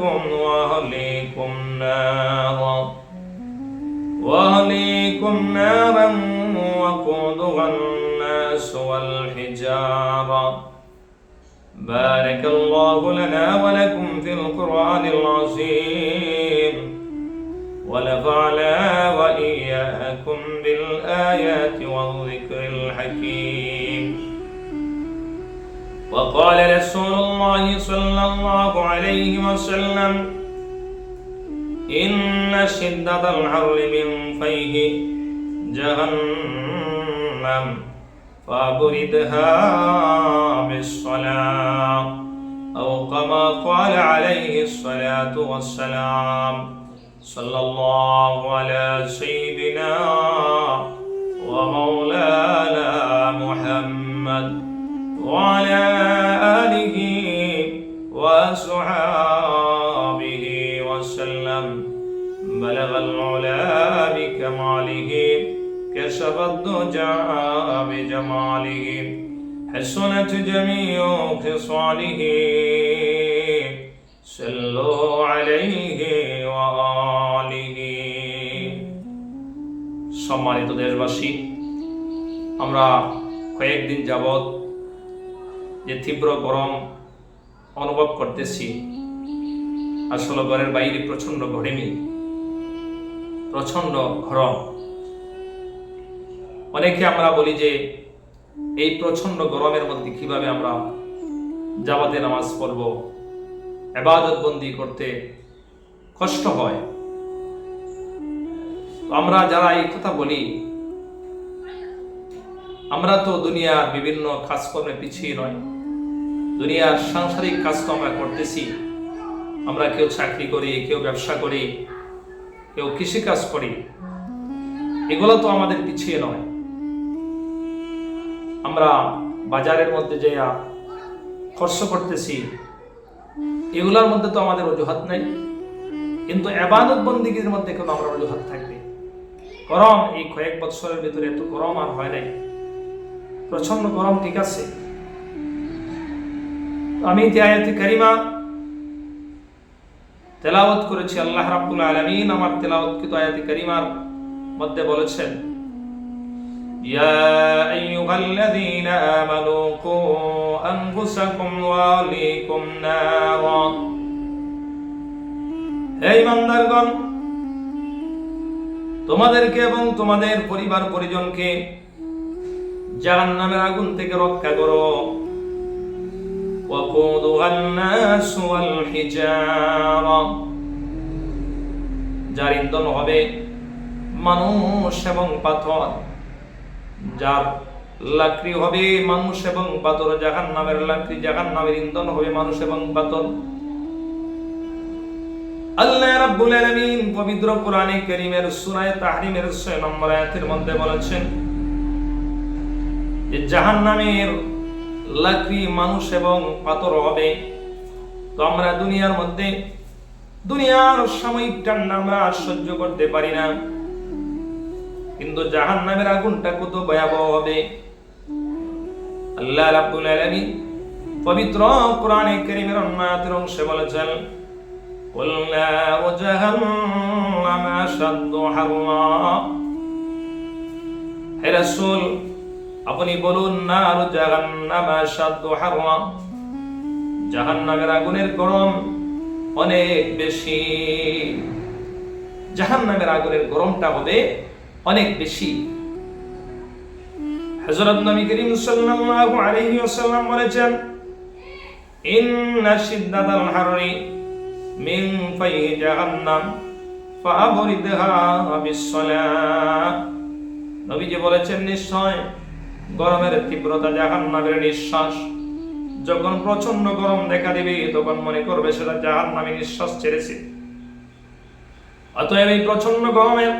أنفسكم وأهليكم نارا وأهليكم نارا وقودها الناس والحجارة بارك الله لنا ولكم في القرآن العظيم ونفعنا وإياكم بالآيات والذكر الحكيم وقال رسول الله صلى الله عليه وسلم إن شدة الحر من فيه جهنم فأبردها بالصلاة أو كما قال عليه الصلاة والسلام صلى الله على سيدنا ومولانا جميع خصاله صلوا عليه وآله সম্মানিত দেশবাসী আমরা কয়েকদিন যাবৎ যে তীব্র গরম অনুভব করতেছি আসলে ঘরের বাইরে প্রচন্ড গরমি প্রচন্ড গরম অনেকে আমরা বলি যে এই প্রচণ্ড গরমের মধ্যে কীভাবে আমরা জামাতে নামাজ পড়ব, এবাদত বন্দি করতে কষ্ট হয়। আমরা যারা এই কথা বলি, আমরা তো দুনিয়ার বিভিন্ন কাজকর্মে পিছিয়ে নয়। দুনিয়ার সাংসারিক কাজ তো আমরা করতেছি। আমরা কেউ চাকরি করি, কেউ ব্যবসা করি, কেউ কৃষিকাজ করি। এগুলো তো আমাদের পিছিয়ে নয়। আমরা বাজারের মধ্যে যে খরচ করতেছি। এগুলোর মধ্যে তো আমাদের অজুহাত নাই। কিন্তু এবাদত বন্দিগির মধ্যে কোনো আমরা অজুহাত থাকবে? গরম, এই কয়েক বছরের ভিতরে এত গরম আর হয় নাই। প্রচণ্ড গরম, ঠিক আছে। আমি যে আয়াতি কারিমা তেলাওয়াত করেছি, আল্লাহ রাব্বুল আলামিন আমার তেলাওয়াতকৃত আয়াতি কারিমার মধ্যে বলেছেন يا أيها الذين آمنوا قوا أنفسكم وأهليكم نارا হে ইমানদারগণ তোমাদেরকে এবং তোমাদের পরিবার পরিজনকে জাহান্নামের আগুন থেকে রক্ষা করো وقودها الناس والحجارة যার ইন্ধন হবে মানুষ এবং পাথর যার লাকড়ি হবে মানুষ এবং পাথর জাহান নামের লাকড়ি জাহান নামের ইন্ধন হবে মানুষ এবং পাথর। আল্লাহ রাব্বুল আলামিন পবিত্র কোরআনে কারীমের সূরা তাহরিমের 6 নম্বর আয়াতের মধ্যে বলেছেন যে জাহান্নামের লাকড়ি মানুষ এবং পাথর হবে। তো আমরা দুনিয়ার মধ্যে দুনিয়ার সাময়িক ঠান্ডা আমরা সহ্য করতে পারি না। কিন্তু জাহান নামের আগুনটা কত ভয়াবহ হবে আল্লাহ রাব্বুল আলামিন পবিত্র কোরআনে কারীমের অন্য আয়াতের অংশে বলেছেন قل نار جهنم أشد حرا হে রাসূল আপনি বলুন নার জাহান্নাম আশাদ্দু হাররা জাহান্নামের আগুনের গরম অনেক বেশি জাহান্নামের আগুনের গরমটা হবে অনেক বেশি। হযরত নবী করিম সাল্লাল্লাহু আলাইহি ওয়াসাল্লাম বলেছেন, ইন্না শিদ্দাতাল হাররি মিন ফাইহি জাহান্নাম, ফাআবরিদহা বিসসালাহ। নবীজি বলেছেন, নিশ্চয় গরমের তীব্রতা জাহান্নামের নিঃশ্বাস। যখন প্রচণ্ড গরম দেখা দিবে, তখন মনে করবে সেটা জাহান নামে নিঃশ্বাস ছেড়েছে। অতএব এই প্রচণ্ড গরমের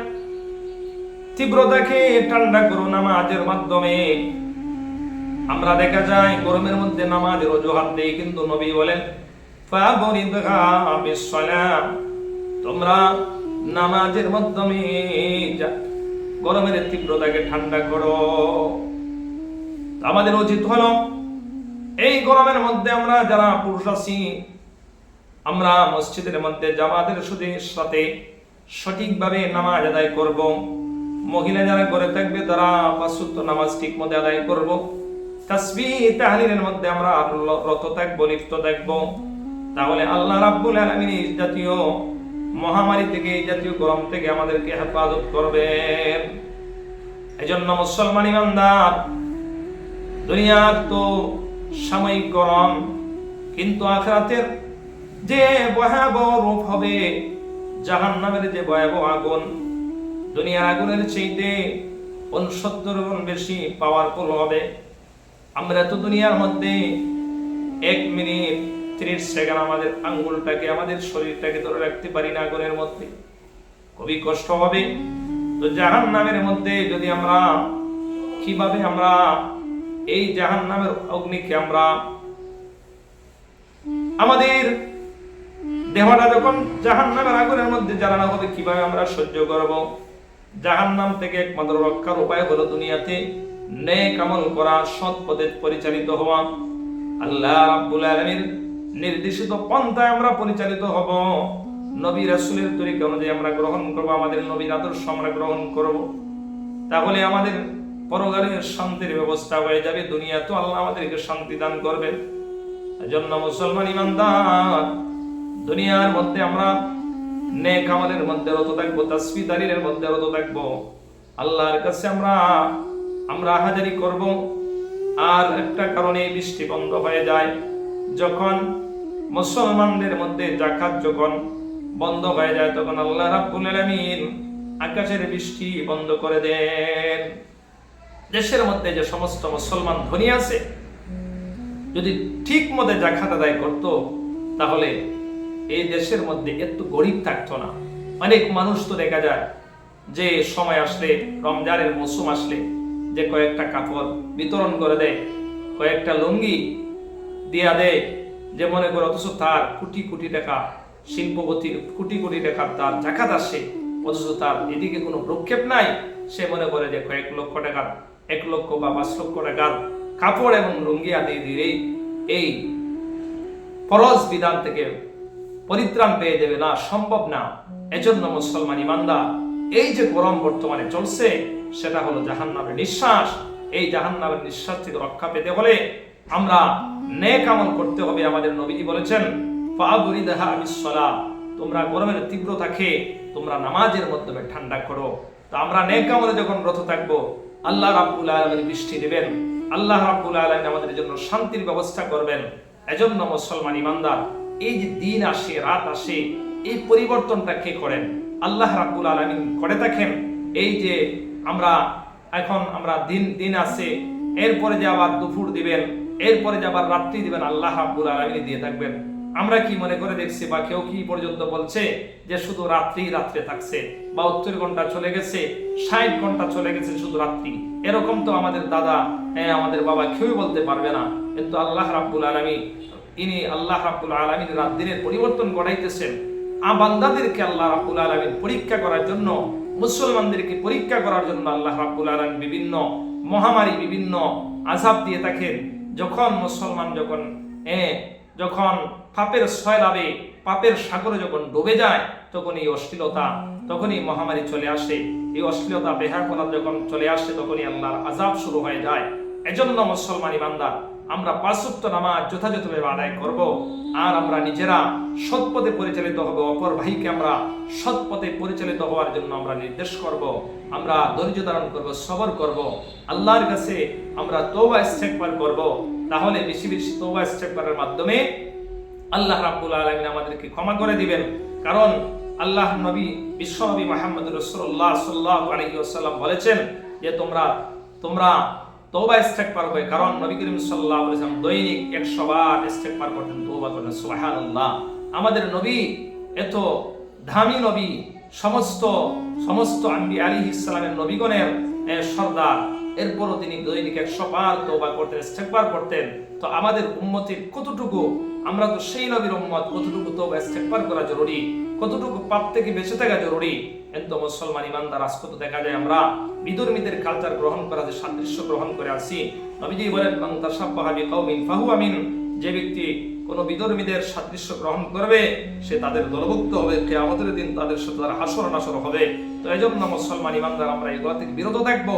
তীব্রতাকে ঠান্ডা করো নামাজের মাধ্যমে। আমরা দেখা যায়, গরমের মধ্যে নামাজের অজুহাত দেই, কিন্তু নবী বলেন তোমরা নামাজের মাধ্যমে গরমের তীব্রতাকে ঠান্ডা করো। আমাদের উচিত হলো, এই গরমের মধ্যে আমরা যারা পুরুষ আছি, আমরা মসজিদের মধ্যে জামাতের সাথে সঠিকভাবে নামাজ আদায় করব। মহিলা যারা করে থাকবে, তারা পাঁচশত নামাজ ঠিক মতো আদায় করব। তাসবি তাহলিলের মধ্যে আমরা রত থাকব, লিপ্ত থাকব। তাহলে আল্লাহ রাব্বুল আলামিন এই জাতীয় মহামারী থেকে, এই জাতীয় গরম থেকে আমাদেরকে হেফাজত করবেন। এজন্য মুসলমান ইমানদার, দুনিয়ার তো সাময়িক গরম, কিন্তু আখরাতের যে ভয়াবহ রূপ হবে জাহান নামের যে ভয়াবহ আগুন দুনিয়ার আগুনের চাইতে উনসত্তর গুণ বেশি পাওয়ারফুল হবে। আমরা তো দুনিয়ার মধ্যে এক মিনিট ত্রিশ সেকেন্ড আমাদের আঙ্গুলটাকে, আমাদের শরীরটাকে ধরে রাখতে পারি না আগুনের মধ্যে। খুবই কষ্ট হবে। তো জাহান নামের মধ্যে যদি আমরা, কীভাবে আমরা এই জাহান নামের অগ্নিকে আমরা আমাদের দেহটা যখন জাহান নামের আগুনের মধ্যে জ্বালানো হবে, কীভাবে আমরা সহ্য করব? জাহান নাম থেকে একমাত্র রক্ষার উপায় হলো দুনিয়াতে নেক আমল করা, সৎ পথে পরিচালিত হওয়া। আল্লাহ রাব্বুল আলামিন নির্দেশিত পন্থায় আমরা পরিচালিত হব। নবী রাসূলের তরিকা অনুযায়ী আমরা গ্রহণ করব, আমাদের নবীর আদর্শ আমরা গ্রহণ করব। তাহলে আমাদের পরকালের শান্তির ব্যবস্থা হয়ে যাবে, দুনিয়া তো আল্লাহ আমাদেরকে শান্তি দান করবেন। এজন্য মুসলমান ইমানদার, দুনিয়ার মধ্যে আমরা নেক আমলের মধ্যে রত থাকব, তাসবি দালিলের মধ্যে রত থাকব। আল্লাহর কাছে আমরা আমরা হাজারি করব। আর একটা কারণে বৃষ্টি বন্ধ হয়ে যায়। যখন মুসলমানদের মধ্যে জাকাত যখন বন্ধ হয়ে যায়, তখন আল্লাহ রাব্বুল আলামিন আকাশের বৃষ্টি বন্ধ করে দেন। দেশের মধ্যে যে সমস্ত মুসলমান ধনী আছে, যদি ঠিক মতো জাকাত আদায় করত, তাহলে এই দেশের মধ্যে এত গরিব থাকতো না। অনেক মানুষ তো দেখা যায় যে সময় আসলে, রমজানের মৌসুম আসলে যে কয়েকটা কাপড় বিতরণ করে দেয়, কয়েকটা লুঙ্গি দিয়া দেয়, যে মনে করে অথচ তার কোটি কোটি টাকা শিল্পপতির কোটি কোটি টাকার তার জাকাত আসে, অথচ তার এদিকে কোনো প্রক্ষেপ নাই। সে মনে করে যে কয়েক লক্ষ টাকার, এক লক্ষ বা পাঁচ লক্ষ টাকার কাপড় এবং লুঙ্গি আদি দিয়ে এই ফরজ বিধান থেকে পরিত্রাণ পেয়ে দেবে না, সম্ভব না। এজন্য মুসলমান ইমানদার এই যে গরম বর্তমানে চলছে, সেটা হলো জাহান্নামের নিঃশ্বাস। এই জাহান্নামের নিঃশ্বাস থেকে রক্ষা পেতে হলে আমরা নেক আমল করতে হবে, আমাদের নবীজি বলেছেন ফাবরিদাহা বিসসালা তোমরা গরমের তীব্রতাকে তোমরা নামাজের মাধ্যমে ঠান্ডা করো। তো আমরা নেক আমলে যখন ব্রত থাকব, আল্লাহ রাব্বুল আলামিন বৃষ্টি দেবেন। আল্লাহ রাব্বুল আলামিন আমাদের জন্য শান্তির ব্যবস্থা করবেন। এজন্য মুসলমান ইমানদার এই যে দিন আসে, রাত আসে, এই পরিবর্তনটা কে করেন? আল্লাহ রাব্বুল আলামিন করে থাকেন। এই যে আমরা এখন আমরা দিন দিন আছে এরপরে যে আবার দুপুর দিবেন, এরপরে যে আবার রাত্রি দিবেন, আল্লাহ রাব্বুল আলামিন দিয়ে থাকবেন। আমরা কি মনে করে দেখছি বা কেউ কি পর্যন্ত বলছে যে শুধু রাত্রি, রাত্রে থাকছে বা উত্তর ঘণ্টা চলে গেছে, ষাট ঘণ্টা চলে গেছে শুধু রাত্রি? এরকম তো আমাদের দাদা হ্যাঁ আমাদের বাবা কেউই বলতে পারবে না। কিন্তু আল্লাহ রাব্বুল আলমী ইনি আল্লাহ রাব্বুল আলমীর রাত দিনের পরিবর্তন ঘটাইতেছেন। আ বান্দাদেরকে আল্লাহ রাব্বুল আলমিন পরীক্ষা করার জন্য, মুসলমানদেরকে পরীক্ষা করার জন্য আল্লাহ রাব্বুল আলমিন বিভিন্ন মহামারী, বিভিন্ন আজাব দিয়ে থাকেন। যখন মুসলমান যখন, এ, যখন পাপের সয়লাবে, পাপের সাগরে যখন ডুবে যায়, তখন এই অশ্লীলতা, তখনই মহামারী চলে আসে। এই অশ্লীলতা বেহাপনা যখন চলে আসে, তখনই আল্লাহর আজাব শুরু হয়ে যায়। এজন্য মুসলমান ইমানদার আমরা পাঁচত্ব নামাজ যথাযথভাবে আদায় করব। আর আমরা নিজেরা সৎ পথে পরিচালিত হব অপর ভাইকে আমরা সৎ পথে পরিচালিত হওয়ার জন্য আমরা নির্দেশ করব, আমরা ধৈর্য ধারণ করব, সবর করব। আল্লাহর কাছে আমরা তৌবা ইস্তেকবার করব। তাহলে বেশি বেশি তৌবা ইস্তেকবারের মাধ্যমে আল্লাহ রাব্বুল আলামিন আমাদেরকে ক্ষমা করে দিবেন। কারণ আল্লাহ নবী, বিশ্বনবী মুহাম্মদ রাসূলুল্লাহ সাল্লাল্লাহু আলাইহি ওয়াসাল্লাম বলেছেন যে তোমরা তোমরা তওবা ইস্তেগফার হবে কারণ নবী করিম সাল্লাল্লাহু আলাইহি দৈনিক 100 বার ইস্তেগফার করতেন তওবা করতেন, সুবহানাল্লাহ। আমাদের নবী এত ধামি নবী, সমস্ত সমস্ত আম্বি আলী ইসলামের নবীগণের সর্দার। এরপরও তিনি দৈনিক একশো বার তওবা করতেন ইস্তেগফার করতেন। তো আমাদের উম্মতির কতটুকু, আমরা তো সেই নবীর উম্মত, কতটুকু তওবা ইস্তেগফার করা জরুরি, কতটুকু পাপ থেকে বেঁচে থাকা জরুরি কিন্তু মুসলমান, ইমানদার আজকে তো দেখা যায় আমরা বিদর্মীদের কালচার গ্রহণ করা, যে সাদৃশ্য গ্রহণ করে আসি নবীজি বলেন, মান তাশাব্বাহা বিকাউমিন ফাহুয়া মিন যে ব্যক্তি কোন বিধর্মীদের সাদৃশ্য গ্রহণ করবে, সে তাদের দলভুক্ত হবে, কেয়ামতের দিন তাদের সাথে তার হাসর নাসর হবে। তো এই জন্য মুসলমান, ইমানদার, আমরা এগুলো থেকে বিরত থাকব।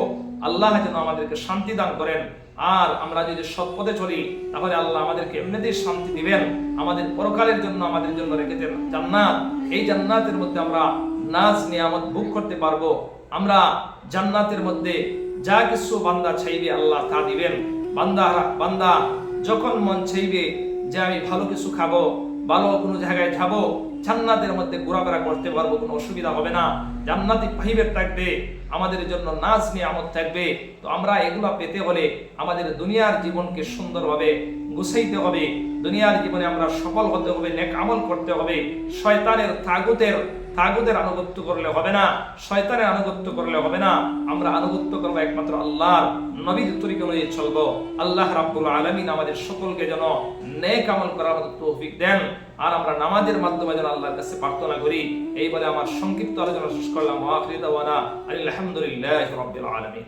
আল্লাহ যেন আমাদেরকে শান্তি দান করেন। আর আমরা যদি সৎ পথে চলি, তাহলে আল্লাহ আমাদেরকে এমনিতেই শান্তি দিবেন। আমাদের পরকালের জন্য, আমাদের জন্য রেখেছেন জান্নাত। এই জান্নাতের মধ্যে আমরা নাজ নিয়ামত ভোগ করতে পারব। আমরা জান্নাতের মধ্যে যা কিছু বান্দা চাইবে আল্লাহ তা দিবেন। বান্দা বান্দা যখন মন চাইবে যে আমি ভালো কিছু খাব, ভালো কোনো জায়গায় যাব, জান্নাতের মধ্যে ঘোরাফেরা করতে পারব, কোনো অসুবিধা হবে না। জান্নাতি পাইবের থাকবে, আমাদের জন্য নাচ নিয়ামত থাকবে। তো আমরা এগুলো পেতে হলে আমাদের দুনিয়ার জীবনকে সুন্দরভাবে গুছাইতে হবে। দুনিয়ার জীবনে আমরা সফল হতে হবে, নেক আমল করতে হবে। শয়তানের তাগুতের তাগুদের আনুগত্য করলে হবে না, শয়তানের আনুগত্য করলে হবে না। আমরা আনুগত্য করব একমাত্র আল্লাহর নবীর তরিকা অনুযায়ী চলবো। আল্লাহ রাব্বুল আলমিন আমাদের সকলকে যেন নেক আমল করার মতো তৌফিক দেন। আর আমরা নামাজের মাধ্যমে যেন আল্লাহর কাছে প্রার্থনা করি। এই বলে আমার সংক্ষিপ্ত আলোচনা শেষ করলাম। আলহামদুলিল্লাহ রব্বুল আলমিন।